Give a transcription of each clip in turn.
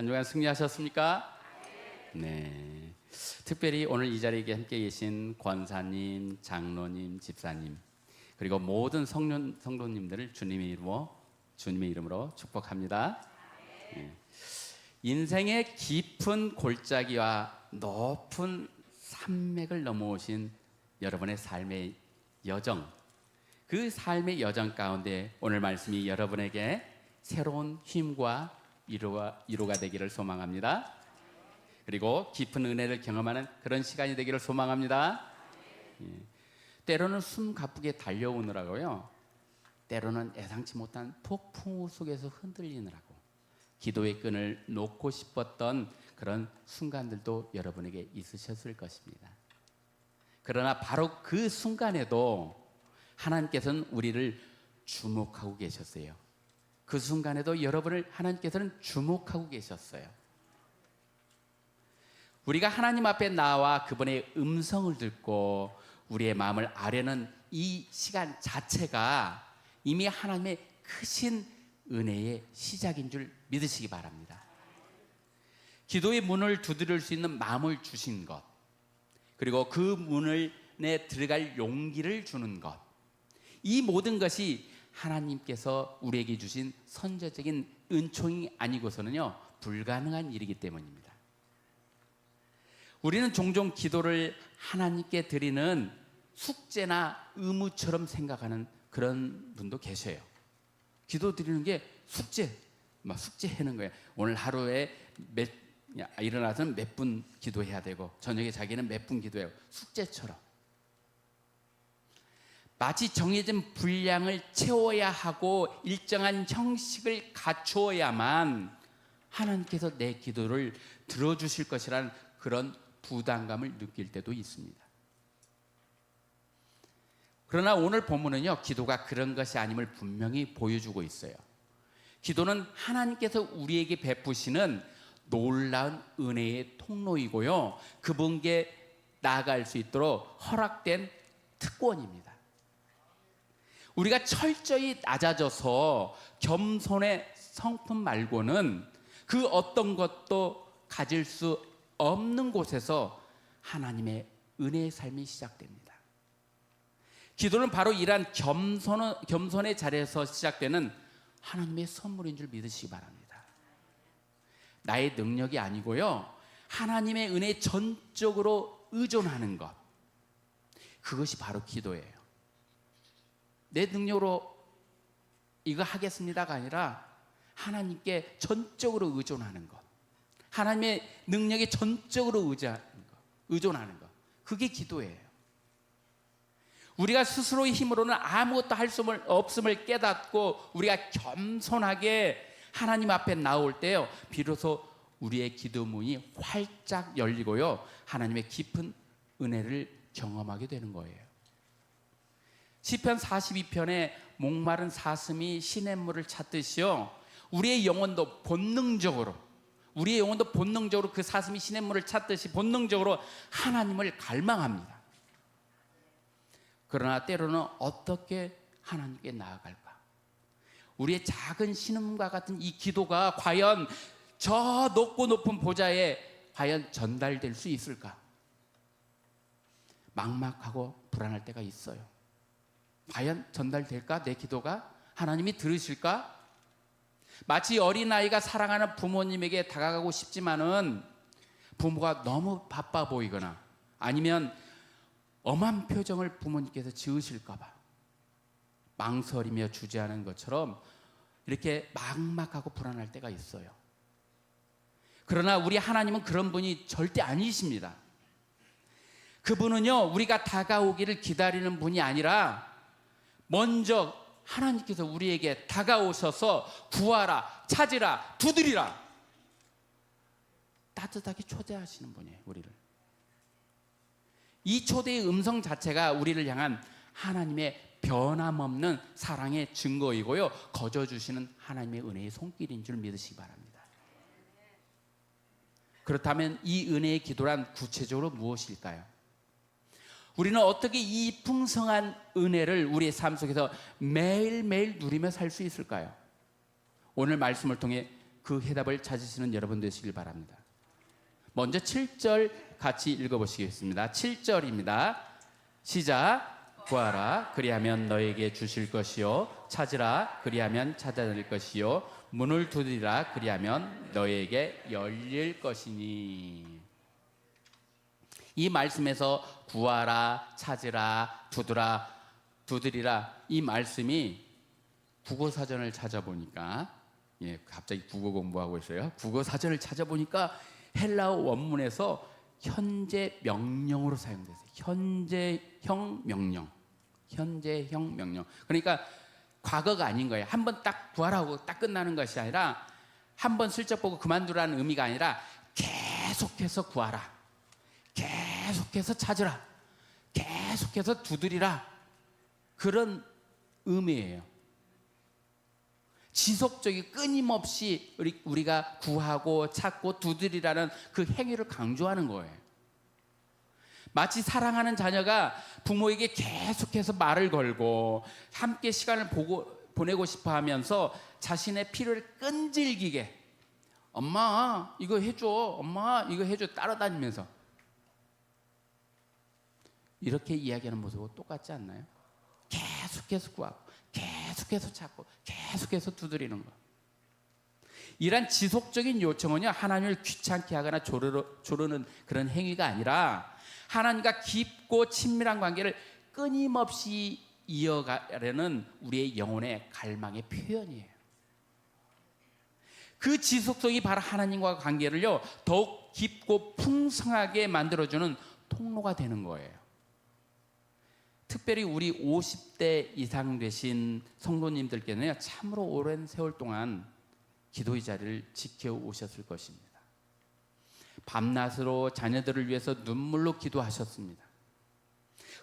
한 주간 승리하셨습니까? 네. 특별히 오늘 이 자리에 함께 계신 권사님, 장로님, 집사님 그리고 모든 성년, 성도님들을 주님의 이름으로 주님의 이름으로 축복합니다. 네. 인생의 깊은 골짜기와 높은 산맥을 넘어오신 여러분의 삶의 여정, 그 삶의 여정 가운데 오늘 말씀이 여러분에게 새로운 힘과 위로가, 위로가 되기를 소망합니다. 그리고 깊은 은혜를 경험하는 그런 시간이 되기를 소망합니다. 예. 때로는 숨 가쁘게 달려오느라고요. 때로는 예상치 못한 폭풍우 속에서 흔들리느라고 기도의 끈을 놓고 싶었던 그런 순간들도 여러분에게 있으셨을 것입니다. 그러나 바로 그 순간에도 하나님께서는 우리를 주목하고 계셨어요. 그 순간에도 여러분을 하나님께서는 주목하고 계셨어요. 우리가 하나님 앞에 나와 그분의 음성을 듣고 우리의 마음을 아려는 이 시간 자체가 이미 하나님의 크신 은혜의 시작인 줄 믿으시기 바랍니다. 기도의 문을 두드릴 수 있는 마음을 주신 것, 그리고 그 문을 내 들어갈 용기를 주는 것, 이 모든 것이 하나님께서 우리에게 주신 선제적인 은총이 아니고서는요 불가능한 일이기 때문입니다. 우리는 종종 기도를 하나님께 드리는 숙제나 의무처럼 생각하는 그런 분도 계셔요. 기도 드리는 게 숙제, 막 숙제 하는 거예요. 오늘 하루에 몇 일어나서는 몇 분 기도해야 되고 저녁에 자기는 몇 분 기도해요. 숙제처럼. 마치 정해진 분량을 채워야 하고 일정한 형식을 갖추어야만 하나님께서 내 기도를 들어주실 것이라는 그런 부담감을 느낄 때도 있습니다. 그러나 오늘 본문은요, 기도가 그런 것이 아님을 분명히 보여주고 있어요. 기도는 하나님께서 우리에게 베푸시는 놀라운 은혜의 통로이고요, 그분께 나아갈 수 있도록 허락된 특권입니다. 우리가 철저히 낮아져서 겸손의 성품 말고는 그 어떤 것도 가질 수 없는 곳에서 하나님의 은혜의 삶이 시작됩니다. 기도는 바로 이러한 겸손, 겸손의 자리에서 시작되는 하나님의 선물인 줄 믿으시기 바랍니다. 나의 능력이 아니고요. 하나님의 은혜에 전적으로 의존하는 것. 그것이 바로 기도예요. 내 능력으로 이거 하겠습니다가 아니라 하나님께 전적으로 의존하는 것. 하나님의 능력에 전적으로 의지하는 것, 의존하는 것. 그게 기도예요. 우리가 스스로의 힘으로는 아무것도 할 수 없음을 깨닫고 우리가 겸손하게 하나님 앞에 나올 때요. 비로소 우리의 기도 문이 활짝 열리고요. 하나님의 깊은 은혜를 경험하게 되는 거예요. 시편 42편에 목마른 사슴이 시냇물을 찾듯이요. 우리의 영혼도 본능적으로 우리의 영혼도 본능적으로 그 사슴이 시냇물을 찾듯이 본능적으로 하나님을 갈망합니다. 그러나 때로는 어떻게 하나님께 나아갈까? 우리의 작은 신음과 같은 이 기도가 과연 저 높고 높은 보좌에 과연 전달될 수 있을까? 막막하고 불안할 때가 있어요. 과연 전달될까? 내 기도가? 하나님이 들으실까? 마치 어린아이가 사랑하는 부모님에게 다가가고 싶지만은 부모가 너무 바빠 보이거나 아니면 엄한 표정을 부모님께서 지으실까봐 망설이며 주저하는 것처럼 이렇게 막막하고 불안할 때가 있어요. 그러나 우리 하나님은 그런 분이 절대 아니십니다. 그분은요, 우리가 다가오기를 기다리는 분이 아니라 먼저 하나님께서 우리에게 다가오셔서 구하라, 찾으라, 두드리라. 따뜻하게 초대하시는 분이에요, 우리를. 이 초대의 음성 자체가 우리를 향한 하나님의 변함없는 사랑의 증거이고요. 거저 주시는 하나님의 은혜의 손길인 줄 믿으시기 바랍니다. 그렇다면 이 은혜의 기도란 구체적으로 무엇일까요? 우리는 어떻게 이 풍성한 은혜를 우리의 삶 속에서 매일매일 누리며 살 수 있을까요? 오늘 말씀을 통해 그그 해답을 찾으시는 여러분 되시길 바랍니다. 먼저 7절 같이 읽어보시겠습니다. 7절입니다. 시작. 구하라 그리하면 너에게 주실 것이요 찾으라 그리하면 찾아낼 것이요 문을 두드리라 그리하면 너에게 열릴 것이니 이 말씀에서 구하라 찾으라 두드라 두드리라 이 말씀이 국어 사전을 찾아보니까 예 갑자기 국어 공부하고 있어요. 국어 사전을 찾아보니까 헬라어 원문에서 현재 명령으로 사용됐어요. 현재형 명령. 현재형 명령. 그러니까 과거가 아닌 거예요. 한 번 딱 구하라고 딱 끝나는 것이 아니라 한 번 슬쩍 보고 그만두라는 의미가 아니라 계속해서 구하라. 계속 해서 찾으라. 계속해서 두드리라. 그런 의미예요. 지속적이 끊임없이 우리, 우리가 구하고 찾고 두드리라는 그 행위를 강조하는 거예요. 마치 사랑하는 자녀가 부모에게 계속해서 말을 걸고 함께 시간을 보고, 보내고 싶어 하면서 자신의 필요를 끈질기게 엄마 이거 해줘. 엄마 이거 해줘. 따라다니면서 이렇게 이야기하는 모습하고 똑같지 않나요? 계속해서 구하고 계속해서 찾고 계속해서 두드리는 것. 이란 지속적인 요청은요 하나님을 귀찮게 하거나 조르, 조르 는 그런 행위가 아니라 하나님과 깊고 친밀한 관계를 끊임없이 이어가려는 우리의 영혼의 갈망의 표현이에요. 그 지속성이 바로 하나님과 관계를요 더욱 깊고 풍성하게 만들어주는 통로가 되는 거예요. 특별히 우리 50대 이상 되신 성도님들께는요 참으로 오랜 세월 동안 기도의 자리를 지켜 오셨을 것입니다. 밤낮으로 자녀들을 위해서 눈물로 기도하셨습니다.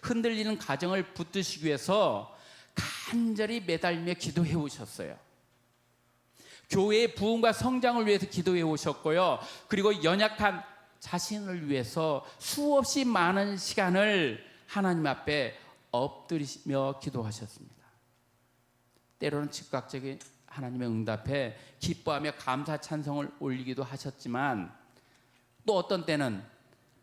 흔들리는 가정을 붙드시기 위해서 간절히 매달며 기도해 오셨어요. 교회의 부흥과 성장을 위해서 기도해 오셨고요. 그리고 연약한 자신을 위해서 수없이 많은 시간을 하나님 앞에 엎드리며 기도하셨습니다. 때로는 즉각적인 하나님의 응답에 기뻐하며 감사 찬성을 올리기도 하셨지만 또 어떤 때는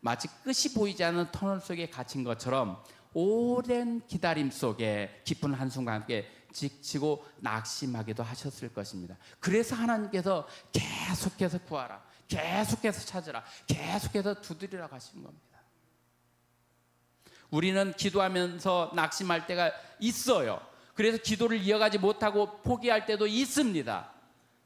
마치 끝이 보이지 않는 터널 속에 갇힌 것처럼 오랜 기다림 속에 깊은 한숨과 함께 지치고 낙심하기도 하셨을 것입니다. 그래서 하나님께서 계속해서 구하라, 계속해서 찾으라, 계속해서 두드리라고 하신 겁니다. 우리는 기도하면서 낙심할 때가 있어요. 그래서 기도를 이어가지 못하고 포기할 때도 있습니다.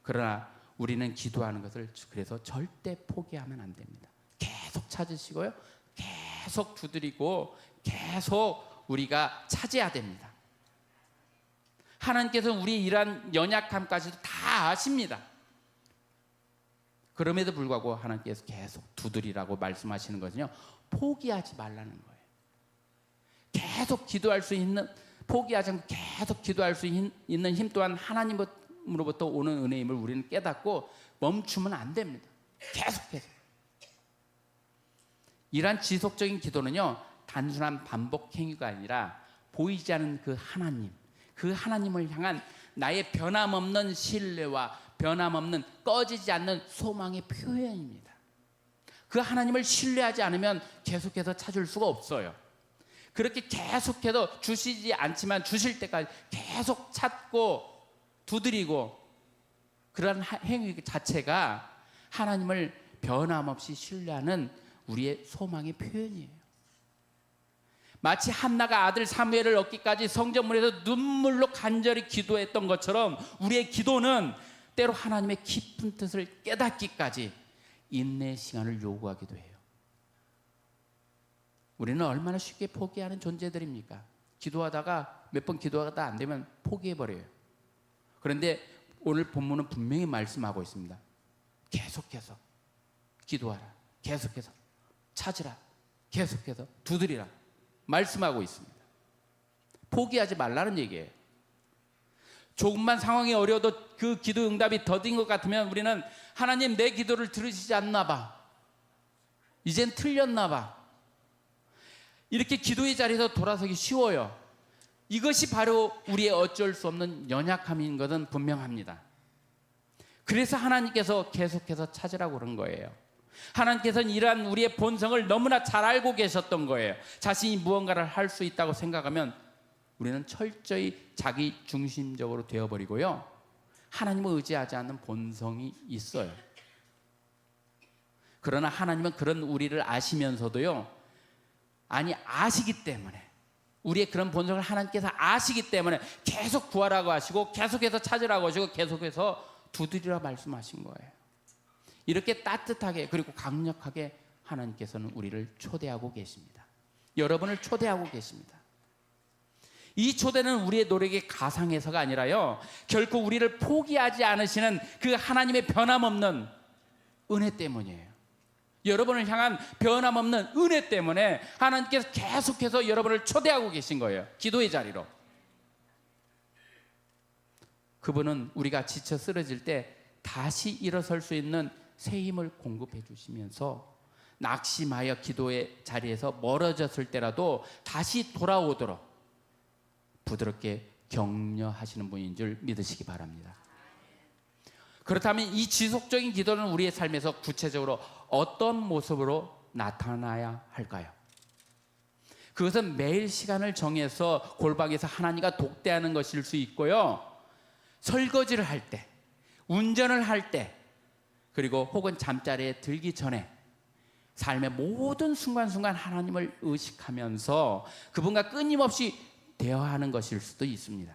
그러나 우리는 기도하는 것을 그래서 절대 포기하면 안 됩니다. 계속 찾으시고요. 계속 두드리고 계속 우리가 찾아야 됩니다. 하나님께서 우리 이러한 연약함까지도 다 아십니다. 그럼에도 불구하고 하나님께서 계속 두드리라고 말씀하시는 것은요. 포기하지 말라는 거예요. 계속 기도할 수 있는 포기하지 않고 계속 기도할 수 있- 있는 힘 또한 하나님으로부터 오는 은혜임을 우리는 깨닫고 멈추면 안 됩니다. 계속해서. 이러한 지속적인 기도는요 단순한 반복 행위가 아니라 보이지 않는 그 하나님, 그 하나님을 향한 나의 변함없는 신뢰와 변함없는 꺼지지 않는 소망의 표현입니다. 그 하나님을 신뢰하지 않으면 계속해서 찾을 수가 없어요. 그렇게 계속해서 주시지 않지만 주실 때까지 계속 찾고 두드리고 그런 하- 행위 자체가 하나님을 변함없이 신뢰하는 우리의 소망의 표현이에요. 마치 한나가 아들 사무엘을 얻기까지 성전문에서 눈물로 간절히 기도했던 것처럼 우리의 기도는 때로 하나님의 깊은 뜻을 깨닫기까지 인내의 시간을 요구하기도 해요. 우리는 얼마나 쉽게 포기하는 존재들입니까? 기도하다가 몇 번 기도하다 안 되면 포기해 버려요. 그런데 오늘 본문은 분명히 말씀하고 있습니다. 계속해서 기도하라. 계속해서 찾으라. 계속해서 두드리라. 말씀하고 있습니다. 포기하지 말라는 얘기예요. 조금만 상황이 어려워도 그 기도 응답이 더딘 것 같으면 우리는 하나님 내 기도를 들으시지 않나 봐. 이젠 틀렸나 봐. 이렇게 기도의 자리에서 돌아서기 쉬워요. 이것이 바로 우리의 어쩔 수 없는 연약함인 것은 분명합니다. 그래서 하나님께서 계속해서 찾으라고 그런 거예요. 하나님께서는 이러한 우리의 본성을 너무나 잘 알고 계셨던 거예요. 자신이 무언가를 할 수 있다고 생각하면 우리는 철저히 자기 중심적으로 되어버리고요. 하나님을 의지하지 않는 본성이 있어요. 그러나 하나님은 그런 우리를 아시면서도요. 아니 아시기 때문에 우리의 그런 본성을 하나님께서 아시기 때문에 계속 구하라고 하시고 계속해서 찾으라고 하시고 계속해서 두드리라 말씀하신 거예요. 이렇게 따뜻하게 그리고 강력하게 하나님께서는 우리를 초대하고 계십니다. 여러분을 초대하고 계십니다. 이 초대는 우리의 노력의 가상에서가 아니라요. 결코 우리를 포기하지 않으시는 그 하나님의 변함없는 은혜 때문이에요. 여러분을 향한 변함없는 은혜 때문에 하나님께서 계속해서 여러분을 초대하고 계신 거예요. 기도의 자리로. 그분은 우리가 지쳐 쓰러질 때 다시 일어설 수 있는 새 힘을 공급해 주시면서 낙심하여 기도의 자리에서 멀어졌을 때라도 다시 돌아오도록 부드럽게 격려하시는 분인 줄 믿으시기 바랍니다. 그렇다면 이 지속적인 기도는 우리의 삶에서 구체적으로 어떤 모습으로 나타나야 할까요? 그것은 매일 시간을 정해서 골방에서 하나님과 독대하는 것일 수 있고요. 설거지를 할 때, 운전을 할 때, 그리고 혹은 잠자리에 들기 전에 삶의 모든 순간순간 하나님을 의식하면서 그분과 끊임없이 대화하는 것일 수도 있습니다.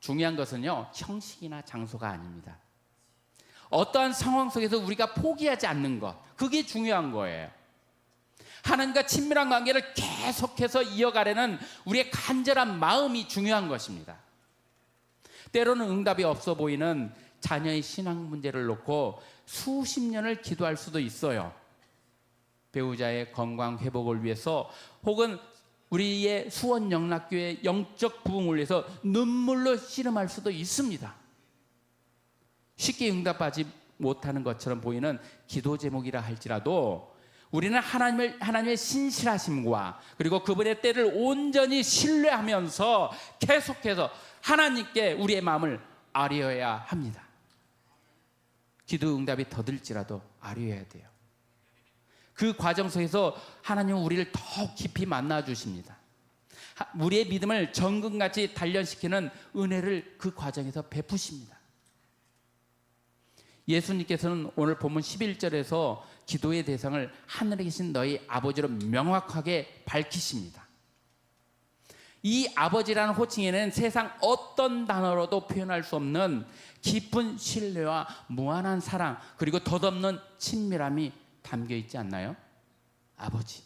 중요한 것은요, 형식이나 장소가 아닙니다. 어떠한 상황 속에서 우리가 포기하지 않는 것, 그게 중요한 거예요. 하나님과 친밀한 관계를 계속해서 이어가려는 우리의 간절한 마음이 중요한 것입니다. 때로는 응답이 없어 보이는 자녀의 신앙 문제를 놓고 수십 년을 기도할 수도 있어요. 배우자의 건강 회복을 위해서 혹은 우리의 수원 영락교회 영적 부흥을 위해서 눈물로 씨름할 수도 있습니다. 쉽게 응답하지 못하는 것처럼 보이는 기도 제목이라 할지라도 우리는 하나님을 하나님의 신실하심과 그리고 그분의 때를 온전히 신뢰하면서 계속해서 하나님께 우리의 마음을 아뢰어야 합니다. 기도 응답이 더딜지라도 아뢰어야 돼요. 그 과정 속에서 하나님은 우리를 더 깊이 만나 주십니다. 우리의 믿음을 정금같이 단련시키는 은혜를 그 과정에서 베푸십니다. 예수님께서는 오늘 본문 11절에서 기도의 대상을 하늘에 계신 너희 아버지로 명확하게 밝히십니다. 이 아버지라는 호칭에는 세상 어떤 단어로도 표현할 수 없는 깊은 신뢰와 무한한 사랑 그리고 덧없는 친밀함이 담겨 있지 않나요? 아버지.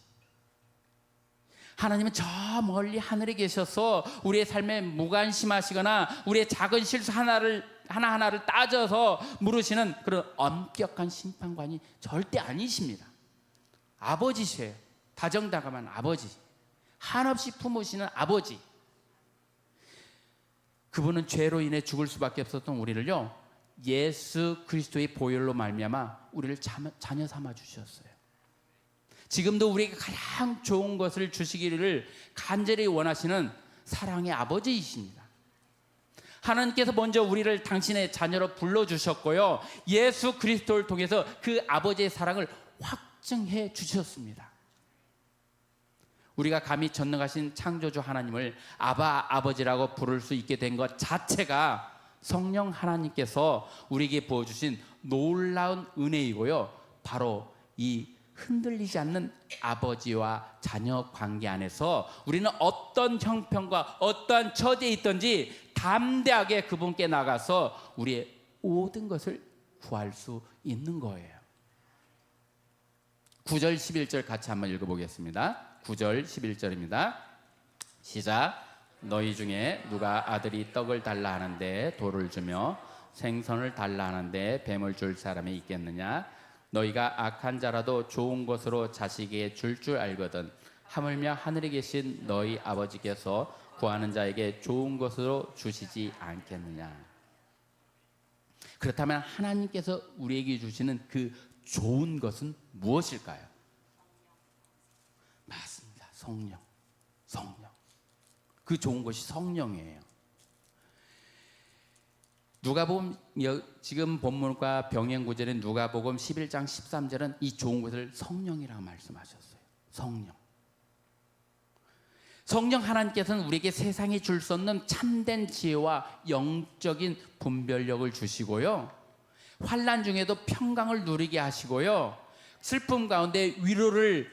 하나님은 저 멀리 하늘에 계셔서 우리의 삶에 무관심하시거나 우리의 작은 실수 하나를 하나하나를 따져서 물으시는 그런 엄격한 심판관이 절대 아니십니다. 아버지세요. 다정다감한 아버지. 한없이 품으시는 아버지. 그분은 죄로 인해 죽을 수밖에 없었던 우리를요. 예수 그리스도의 보혈로 말미암아 우리를 자녀 삼아 주셨어요. 지금도 우리에게 가장 좋은 것을 주시기를 간절히 원하시는 사랑의 아버지이십니다. 하나님께서 먼저 우리를 당신의 자녀로 불러 주셨고요. 예수 그리스도를 통해서 그 아버지의 사랑을 확증해 주셨습니다. 우리가 감히 전능하신 창조주 하나님을 아바 아버지라고 부를 수 있게 된 것 자체가 성령 하나님께서 우리에게 부어주신 놀라운 은혜이고요. 바로 이 흔들리지 않는 아버지와 자녀 관계 안에서 우리는 어떤 형편과 어떠한 처지에 있든지 담대하게 그분께 나가서 우리의 모든 것을 구할 수 있는 거예요. 9절 11절 같이 한번 읽어보겠습니다. 9절 11절입니다. 시작. 너희 중에 누가 아들이 떡을 달라 하는데 돌을 주며 생선을 달라 하는데 뱀을 줄 사람이 있겠느냐? 너희가 악한 자라도 좋은 것으로 자식에게 줄 줄 알거든. 하물며 하늘에 계신 너희 아버지께서 구하는 자에게 좋은 것으로 주시지 않겠느냐? 그렇다면 하나님께서 우리에게 주시는 그 좋은 것은 무엇일까요? 맞습니다. 성령. 성령. 그 좋은 것이 성령이에요. 누가복음 여- 지금 본문과 병행 구절인 누가복음 11장 13절은 이 좋은 것을 성령이라고 말씀하셨어요. 성령. 성령 하나님께서는 우리에게 세상이 줄 수 없는 참된 지혜와 영적인 분별력을 주시고요. 환란 중에도 평강을 누리게 하시고요. 슬픔 가운데 위로를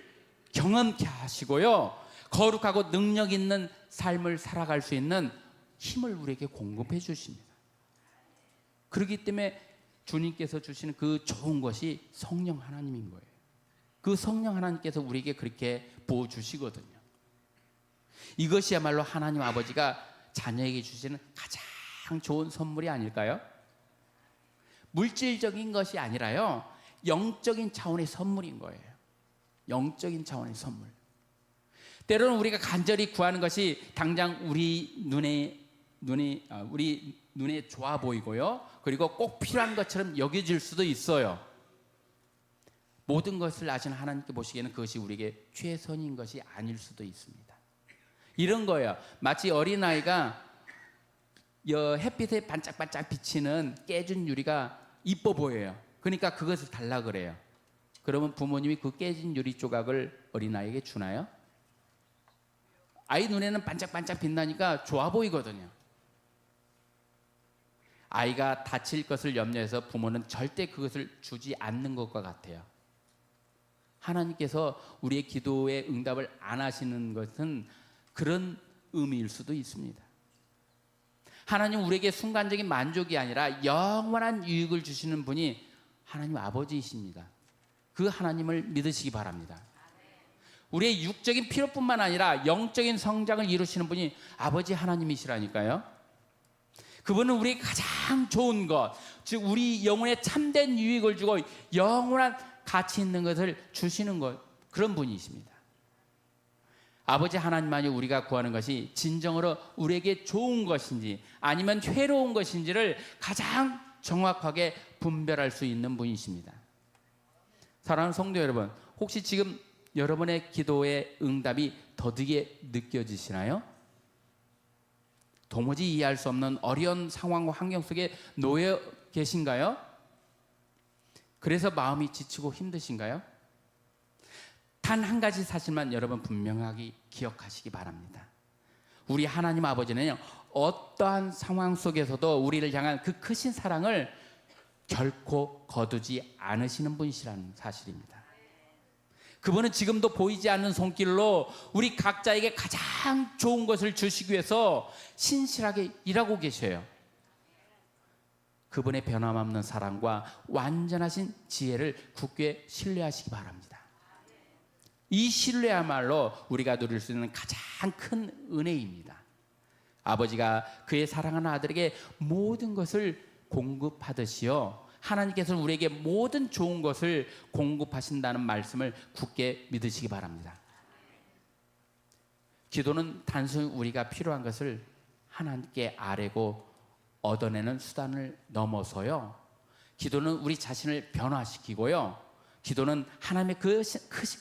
경험케 하시고요. 거룩하고 능력 있는 삶을 살아갈 수 있는 힘을 우리에게 공급해 주십니다. 그렇기 때문에 주님께서 주시는 그 좋은 것이 성령 하나님인 거예요. 그 성령 하나님께서 우리에게 그렇게 부어 주시거든요. 이것이야말로 하나님 아버지가 자녀에게 주시는 가장 좋은 선물이 아닐까요? 물질적인 것이 아니라요. 영적인 차원의 선물인 거예요. 영적인 차원의 선물. 때로는 우리가 간절히 구하는 것이 당장 우리 눈에 눈이 아, 우리 눈에 좋아 보이고요. 그리고 꼭 필요한 것처럼 여겨질 수도 있어요. 모든 것을 아시는 하나님께 보시기에는 그것이 우리에게 최선인 것이 아닐 수도 있습니다. 이런 거예요. 마치 어린 아이가 햇빛에 반짝반짝 비치는 깨진 유리가 이뻐 보여요. 그러니까 그것을 달라 그래요. 그러면 부모님이 그 깨진 유리 조각을 어린 아이에게 주나요? 아이 눈에는 반짝반짝 빛나니까 좋아 보이거든요. 아이가 다칠 것을 염려해서 부모는 절대 그것을 주지 않는 것과 같아요. 하나님께서 우리의 기도에 응답을 안 하시는 것은 그런 의미일 수도 있습니다. 하나님 우리에게 순간적인 만족이 아니라 영원한 유익을 주시는 분이 하나님 아버지이십니다. 그 하나님을 믿으시기 바랍니다. 우리의 육적인 필요뿐만 아니라 영적인 성장을 이루시는 분이 아버지 하나님이시라니까요. 그분은 우리에게 가장 좋은 것, 즉 우리 영혼에 참된 유익을 주고 영원한 가치 있는 것을 주시는 것 그런 분이십니다. 아버지 하나님만이 우리가 구하는 것이 진정으로 우리에게 좋은 것인지 아니면 괴로운 것인지를 가장 정확하게 분별할 수 있는 분이십니다. 사랑하는 성도 여러분, 혹시 지금 여러분의 기도의 응답이 더디게 느껴지시나요? 도무지 이해할 수 없는 어려운 상황과 환경 속에 놓여 계신가요? 그래서 마음이 지치고 힘드신가요? 단 한 가지 사실만 여러분 분명하게 기억하시기 바랍니다. 우리 하나님 아버지는요, 어떠한 상황 속에서도 우리를 향한 그 크신 사랑을 결코 거두지 않으시는 분이시라는 사실입니다. 그분은 지금도 보이지 않는 손길로 우리 각자에게 가장 좋은 것을 주시기 위해서 신실하게 일하고 계셔요. 그분의 변함없는 사랑과 완전하신 지혜를 굳게 신뢰하시기 바랍니다. 이 신뢰야말로 우리가 누릴 수 있는 가장 큰 은혜입니다. 아버지가 그의 사랑하는 아들에게 모든 것을 공급하듯이요. 하나님께서는 우리에게 모든 좋은 것을 공급하신다는 말씀을 굳게 믿으시기 바랍니다. 기도는 단순히 우리가 필요한 것을 하나님께 아뢰고 얻어내는 수단을 넘어서요. 기도는 우리 자신을 변화시키고요. 기도는 하나님의 그,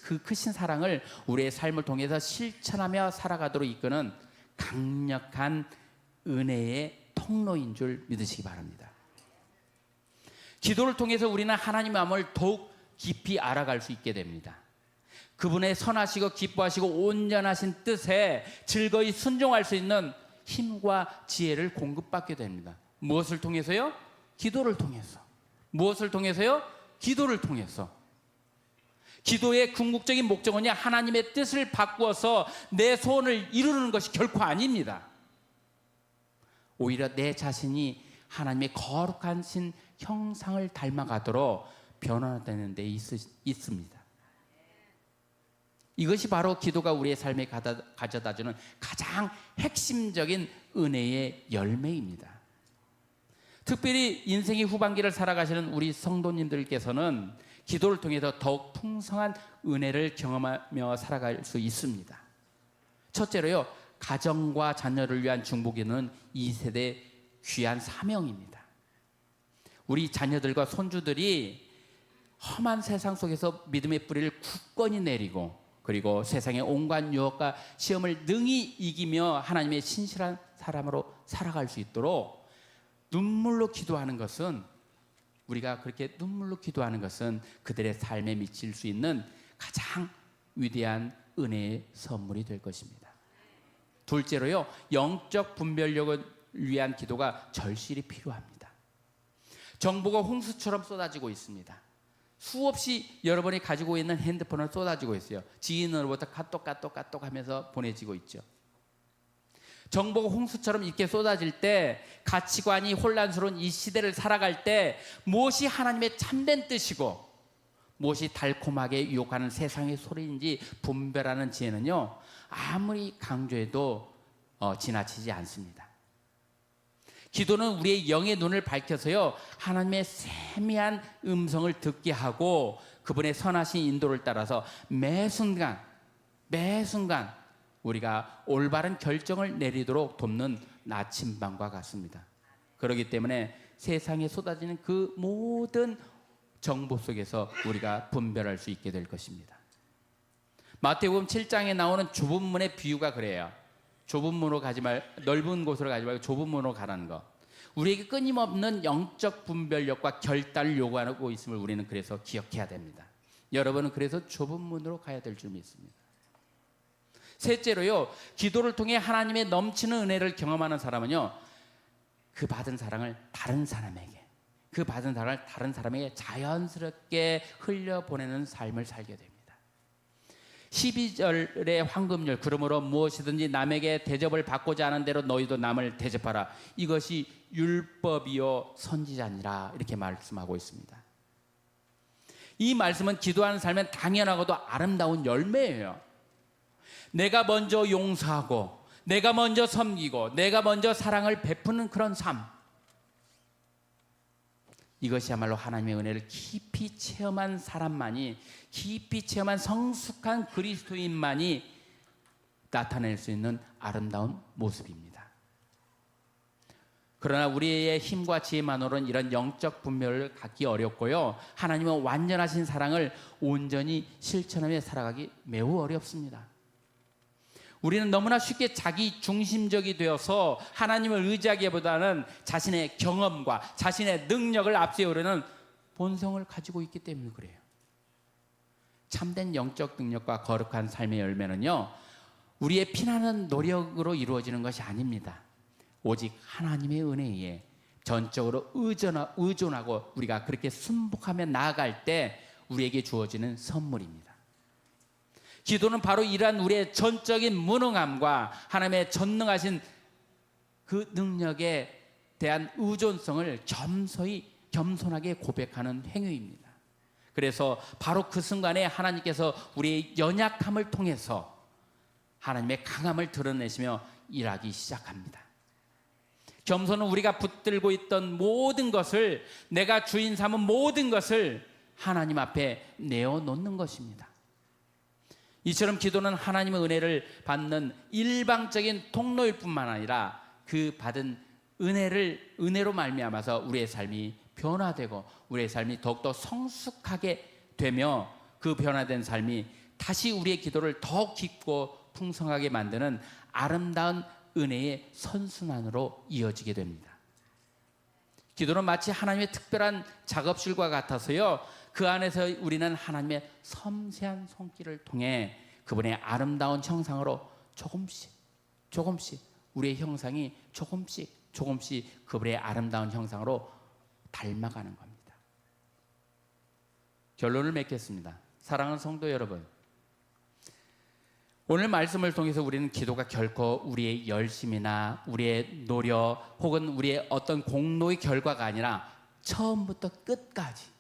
그 크신 사랑을 우리의 삶을 통해서 실천하며 살아가도록 이끄는 강력한 은혜의 통로인 줄 믿으시기 바랍니다. 기도를 통해서 우리는 하나님 마음을 더욱 깊이 알아갈 수 있게 됩니다. 그분의 선하시고 기뻐하시고 온전하신 뜻에 즐거이 순종할 수 있는 힘과 지혜를 공급받게 됩니다. 무엇을 통해서요? 기도를 통해서. 무엇을 통해서요? 기도를 통해서. 기도의 궁극적인 목적은요, 하나님의 뜻을 바꾸어서 내 소원을 이루는 것이 결코 아닙니다. 오히려 내 자신이 하나님의 거룩하신 형상을 닮아가도록 변화되는 데 있, 있습니다. 이것이 바로 기도가 우리의 삶에 가다, 가져다 주는 가장 핵심적인 은혜의 열매입니다. 특별히 인생의 후반기를 살아가시는 우리 성도님들께서는 기도를 통해서 더욱 풍성한 은혜를 경험하며 살아갈 수 있습니다. 첫째로요, 가정과 자녀를 위한 중보기는 이 세대 귀한 사명입니다. 우리 자녀들과 손주들이 험한 세상 속에서 믿음의 뿌리를 굳건히 내리고 그리고 세상의 온갖 유혹과 시험을 능히 이기며 하나님의 신실한 사람으로 살아갈 수 있도록 눈물로 기도하는 것은 우리가 그렇게 눈물로 기도하는 것은 그들의 삶에 미칠 수 있는 가장 위대한 은혜의 선물이 될 것입니다. 둘째로요, 영적 분별력을 위한 기도가 절실히 필요합니다. 정보가 홍수처럼 쏟아지고 있습니다. 수없이 여러분이 가지고 있는 핸드폰을 쏟아지고 있어요. 지인으로부터 카톡 카톡 카톡 하면서 보내지고 있죠. 정보가 홍수처럼 이렇게 쏟아질 때 가치관이 혼란스러운 이 시대를 살아갈 때 무엇이 하나님의 참된 뜻이고 무엇이 달콤하게 유혹하는 세상의 소리인지 분별하는 지혜는요 아무리 강조해도 어, 지나치지 않습니다. 기도는 우리의 영의 눈을 밝혀서요 하나님의 세미한 음성을 듣게 하고 그분의 선하신 인도를 따라서 매 순간 매 순간 우리가 올바른 결정을 내리도록 돕는 나침반과 같습니다. 그렇기 때문에 세상에 쏟아지는 그 모든 정보 속에서 우리가 분별할 수 있게 될 것입니다. 마태복음 7장에 나오는 좁은 문의 비유가 그래요. 좁은 문으로 가지 말 넓은 곳으로 가지 말고 좁은 문으로 가라는 거. 우리에게 끊임없는 영적 분별력과 결단을 요구하고 있음을 우리는 그래서 기억해야 됩니다. 여러분은 그래서 좁은 문으로 가야 될 줄 믿습니다. 셋째로요, 기도를 통해 하나님의 넘치는 은혜를 경험하는 사람은요, 그 받은 사랑을 다른 사람에게, 그 받은 사랑을 다른 사람에게 자연스럽게 흘려보내는 삶을 살게 됩니다. 12절의 황금률 그러므로 무엇이든지 남에게 대접을 받고자 하는 대로 너희도 남을 대접하라 이것이 율법이요 선지자니라 이렇게 말씀하고 있습니다. 이 말씀은 기도하는 삶은 당연하고도 아름다운 열매예요. 내가 먼저 용서하고 내가 먼저 섬기고 내가 먼저 사랑을 베푸는 그런 삶. 이것이야말로 하나님의 은혜를 깊이 체험한 사람만이 깊이 체험한 성숙한 그리스도인만이 나타낼 수 있는 아름다운 모습입니다. 그러나 우리의 힘과 지혜만으로는 이런 영적 분별을 갖기 어렵고요. 하나님은 완전하신 사랑을 온전히 실천하며 살아가기 매우 어렵습니다. 우리는 너무나 쉽게 자기 중심적이 되어서 하나님을 의지하기보다는 자신의 경험과 자신의 능력을 앞세우려는 본성을 가지고 있기 때문에 그래요. 참된 영적 능력과 거룩한 삶의 열매는요, 우리의 피나는 노력으로 이루어지는 것이 아닙니다. 오직 하나님의 은혜에 전적으로 의존하, 의존하고 우리가 그렇게 순복하며 나아갈 때 우리에게 주어지는 선물입니다. 기도는 바로 이러한 우리의 전적인 무능함과 하나님의 전능하신 그 능력에 대한 의존성을 겸손히 겸손하게 고백하는 행위입니다. 그래서 바로 그 순간에 하나님께서 우리의 연약함을 통해서 하나님의 강함을 드러내시며 일하기 시작합니다. 겸손은 우리가 붙들고 있던 모든 것을 내가 주인 삼은 모든 것을 하나님 앞에 내어 놓는 것입니다. 이처럼 기도는 하나님의 은혜를 받는 일방적인 통로일 뿐만 아니라 그 받은 은혜를 은혜로 말미암아서 우리의 삶이 변화되고 우리의 삶이 더욱더 성숙하게 되며 그 변화된 삶이 다시 우리의 기도를 더 깊고 풍성하게 만드는 아름다운 은혜의 선순환으로 이어지게 됩니다. 기도는 마치 하나님의 특별한 작업실과 같아서요. 그 안에서 우리는 하나님의 섬세한 손길을 통해 그분의 아름다운 형상으로 조금씩 조금씩 우리의 형상이 조금씩 조금씩 그분의 아름다운 형상으로 닮아가는 겁니다. 결론을 맺겠습니다. 사랑하는 성도 여러분. 오늘 말씀을 통해서 우리는 기도가 결코 우리의 열심이나 우리의 노력 혹은 우리의 어떤 공로의 결과가 아니라 처음부터 끝까지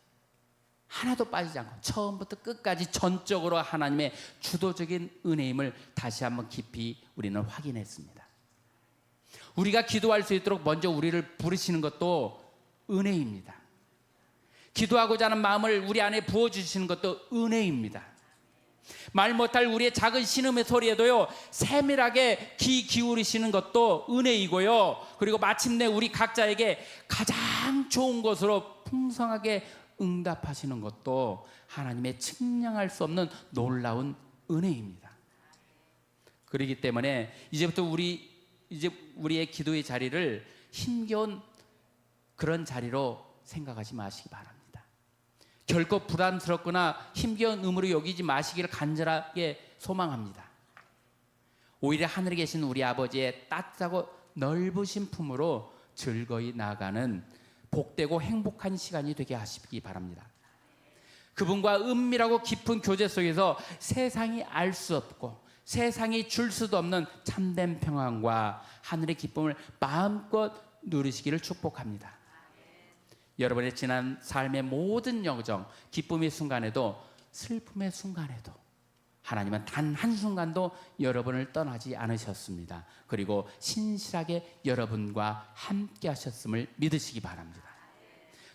하나도 빠지지 않고 처음부터 끝까지 전적으로 하나님의 주도적인 은혜임을 다시 한번 깊이 우리는 확인했습니다. 우리가 기도할 수 있도록 먼저 우리를 부르시는 것도 은혜입니다. 기도하고자 하는 마음을 우리 안에 부어주시는 것도 은혜입니다. 말 못할 우리의 작은 신음의 소리에도요, 세밀하게 귀 기울이시는 것도 은혜이고요. 그리고 마침내 우리 각자에게 가장 좋은 것으로 풍성하게 응답하시는 것도 하나님의 측량할 수 없는 놀라운 은혜입니다. 그렇기 때문에 이제부터 우리 이제 우리의 기도의 자리를 힘겨운 그런 자리로 생각하지 마시기 바랍니다. 결코 부담스럽거나 힘겨운 의무로 여기지 마시기를 간절하게 소망합니다. 오히려 하늘에 계신 우리 아버지의 따뜻하고 넓으신 품으로 즐거이 나가는 복되고 행복한 시간이 되게 하시기 바랍니다. 그분과 은밀하고 깊은 교제 속에서 세상이 알 수 없고 세상이 줄 수도 없는 참된 평안과 하늘의 기쁨을 마음껏 누리시기를 축복합니다. 여러분의 지난 삶의 모든 여정, 기쁨의 순간에도 슬픔의 순간에도 하나님은 단 한순간도 여러분을 떠나지 않으셨습니다. 그리고 신실하게 여러분과 함께 하셨음을 믿으시기 바랍니다.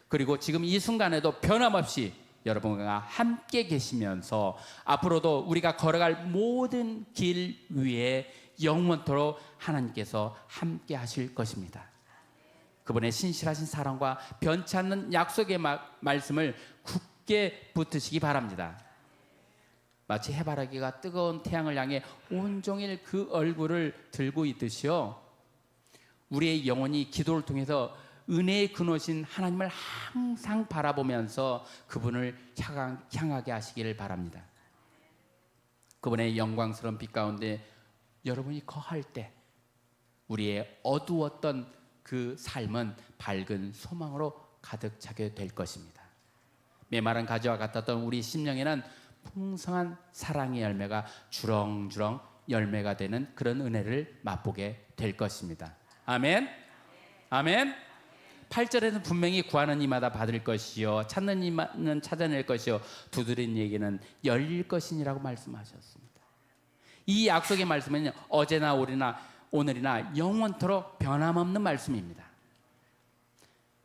그리고 지금 이 순간에도 변함없이 여러분과 함께 계시면서 앞으로도 우리가 걸어갈 모든 길 위에 영원토록 하나님께서 함께 하실 것입니다. 그분의 신실하신 사랑과 변치 않는 약속의 마- 말씀을 굳게 붙으시기 바랍니다. 마치 해바라기가 뜨거운 태양을 향해 온종일 그 얼굴을 들고 있듯이요. 우리의 영혼이 기도를 통해서 은혜의 근원신 하나님을 항상 바라보면서 그분을 향하- 향하게 하시기를 바랍니다. 그분의 영광스러운 빛 가운데 여러분이 거할 때 우리의 어두웠던 그 삶은 밝은 소망으로 가득 차게 될 것입니다. 메마른 가지와 같았던 우리 심령에는 풍성한 사랑의 열매가 주렁주렁 열매가 되는 그런 은혜를 맛보게 될 것입니다. 아멘. 아멘. 8절에는 분명히 구하는 이마다 받을 것이요 찾는 이마는 찾아낼 것이요 두드린 얘기는 열릴 것이니라고 말씀하셨습니다. 이 약속의 말씀은 어제나 오리나 오늘이나 영원토록 변함없는 말씀입니다.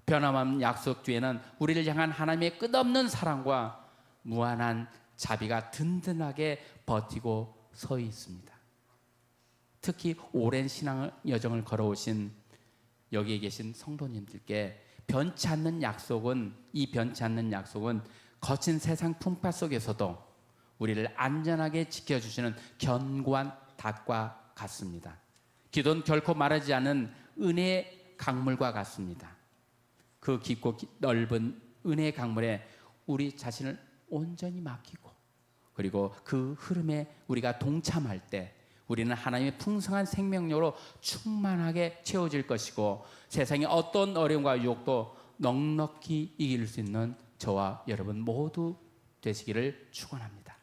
변함없는 약속 뒤에는 우리를 향한 하나님의 끝없는 사랑과 무한한 자비가 든든하게 버티고 서 있습니다. 특히 오랜 신앙 여정을 걸어오신 여기에 계신 성도님들께 변치 않는 약속은 이 변치 않는 약속은 거친 세상 풍파 속에서도 우리를 안전하게 지켜주시는 견고한 닭과 같습니다. 기도는 결코 마르지 않은 은혜의 강물과 같습니다. 그 깊고 기- 넓은 은혜의 강물에 우리 자신을 온전히 맡기고 그리고 그 흐름에 우리가 동참할 때 우리는 하나님의 풍성한 생명력으로 충만하게 채워질 것이고 세상의 어떤 어려움과 유혹도 넉넉히 이길 수 있는 저와 여러분 모두 되시기를 축원합니다.